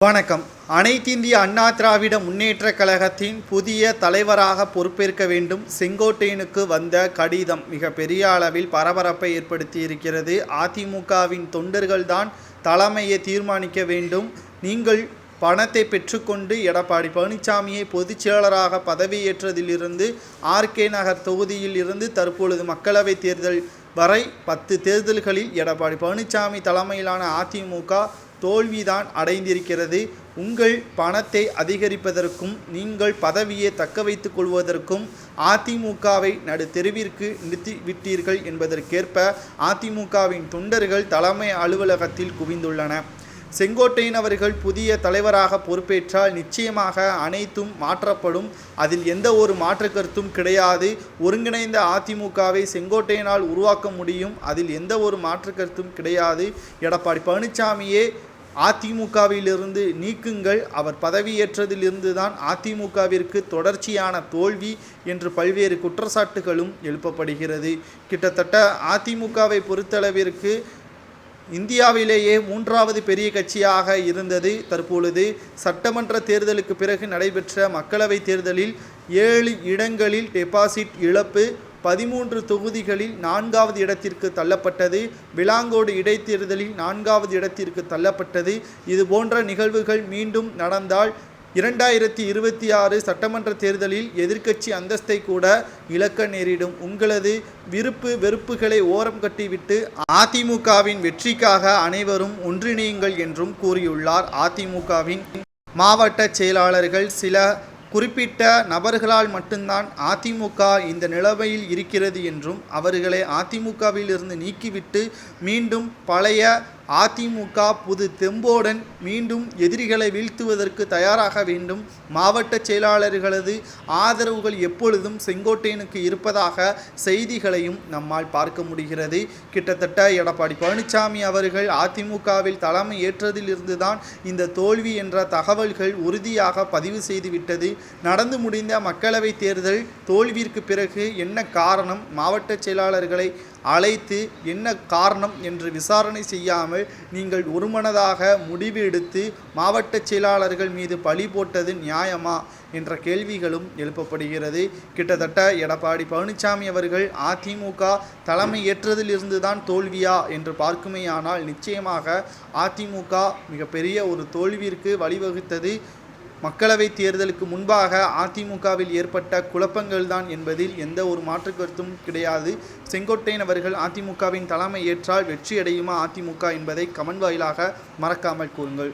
வணக்கம். அனைத்திந்திய அண்ணா திராவிட முன்னேற்றக் கழகத்தின் புதிய தலைவராக பொறுப்பேற்க வேண்டும் செங்கோட்டையனுக்கு வந்த கடிதம் மிக பெரிய அளவில் பரபரப்பை ஏற்படுத்தி இருக்கிறது அதிமுகவின் தொண்டர்கள்தான் தலைமையை தீர்மானிக்க வேண்டும். நீங்கள் பணத்தை பெற்றுக்கொண்டு எடப்பாடி பழனிசாமியை பொதுச் செயலராக பதவியேற்றதிலிருந்து ஆர்கே நகர் தொகுதியில் இருந்து தற்பொழுது மக்களவைத் தேர்தல் வரை பத்து தேர்தல்களில் எடப்பாடி பழனிசாமி தலைமையிலான அதிமுக தோல்விதான் அடைந்திருக்கிறது. உங்கள் பணத்தை அதிகரிப்பதற்கும் நீங்கள் பதவியை தக்க வைத்துக் கொள்வதற்கும் அதிமுகவை நடு தெருவிற்கு நிறுத்தி விட்டீர்கள் என்பதற்கேற்ப அதிமுகவின் தொண்டர்கள் தலைமை அலுவலகத்தில் குவிந்துள்ளன செங்கோட்டையின் அவர்கள் புதிய தலைவராக பொறுப்பேற்றால் நிச்சயமாக அனைத்தும் மாற்றப்படும். அதில் எந்த ஒரு மாற்று கருத்தும் கிடையாது. ஒருங்கிணைந்த அதிமுகவை செங்கோட்டையினால் உருவாக்க முடியும். அதில் எந்த ஒரு மாற்று கருத்தும் கிடையாது. எடப்பாடி பழனிசாமியே அதிமுகவிலிருந்து நீக்குங்கள். அவர் பதவியேற்றதிலிருந்து தான் அதிமுகவிற்கு தொடர்ச்சியான தோல்வி என்று பல்வேறு குற்றச்சாட்டுகளும் எழுப்பப்படுகிறது. கிட்டத்தட்ட அதிமுகவை பொறுத்தளவிற்கு இந்தியாவிலேயே மூன்றாவது பெரிய கட்சியாக இருந்தது. தற்பொழுது சட்டமன்ற தேர்தலுக்கு பிறகு நடைபெற்ற மக்களவைத் தேர்தலில் ஏழு இடங்களில் டெபாசிட் இழப்பு பதிமூன்று தொகுதிகளில் நான்காவது இடத்திற்கு தள்ளப்பட்டது. விலாங்கோடு இடைத்தேர்தலில் நான்காவது இடத்திற்கு தள்ளப்பட்டது. இது போன்ற நிகழ்வுகள் மீண்டும் நடந்தால் இரண்டாயிரத்தி இருபத்தி ஆறு சட்டமன்ற தேர்தலில் எதிர்க்கட்சி அந்தஸ்தை கூட இழக்க நேரிடும். உங்களது விருப்பு வெறுப்புகளை ஓரம் கட்டிவிட்டு அதிமுகவின் வெற்றிக்காக அனைவரும் ஒன்றிணையுங்கள் என்றும் கூறியுள்ளார் அதிமுகவின் மாவட்ட செயலாளர்கள். சில குறிப்பிட்ட நபர்களால் மட்டும்தான் அதிமுக இந்த நிலைமையில் இருக்கிறது என்றும் அவர்களை அதிமுகவில் இருந்து நீக்கிவிட்டு மீண்டும் பழைய அதிமுக புது தெம்போடன் மீண்டும் எதிரிகளை வீழ்த்துவதற்கு தயாராக வேண்டும். மாவட்ட செயலாளர்களது ஆதரவுகள் எப்பொழுதும் செங்கோட்டையனுக்கு இருப்பதாக செய்திகளையும் நம்மால் பார்க்க முடிகிறது. கிட்டத்தட்ட எடப்பாடி பழனிசாமி அவர்கள் அதிமுகவில் தலைமை ஏற்றதிலிருந்து தான் இந்த தோல்வி என்ற தகவல்கள் உறுதியாக பதிவு செய்துவிட்டது நடந்து முடிந்த மக்களவைத் தேர்தல் தோல்விற்கு பிறகு என்ன காரணம்? மாவட்ட செயலாளர்களை அழைத்து என்ன காரணம் என்று விசாரணை செய்யாமல் நீங்கள் ஒருமனதாக முடிவு எடுத்து மாவட்ட செயலாளர்கள் மீது பழி போட்டது நியாயமா என்ற கேள்விகளும் எழுப்பப்படுகிறது. கிட்டத்தட்ட எடப்பாடி பழனிசாமி அவர்கள் அதிமுக தலைமை ஏற்றதிலிருந்து தான் தோல்வியா என்று பார்க்குமேயானால் நிச்சயமாக அதிமுக மிகப்பெரிய ஒரு தோல்விற்கு வழிவகுத்தது மக்களவைத் தேர்தலுக்கு முன்பாக அதிமுகவில் ஏற்பட்ட குழப்பங்கள்தான் என்பதில் எந்த ஒரு மாற்று கருத்தும் கிடையாது. செங்கோட்டையன் அவர்கள் அதிமுகவின் தலைமை ஏற்றால் வெற்றியடையுமா அதிமுக என்பதை கமன் வாயிலாக மறக்காமல் கூறுங்கள்.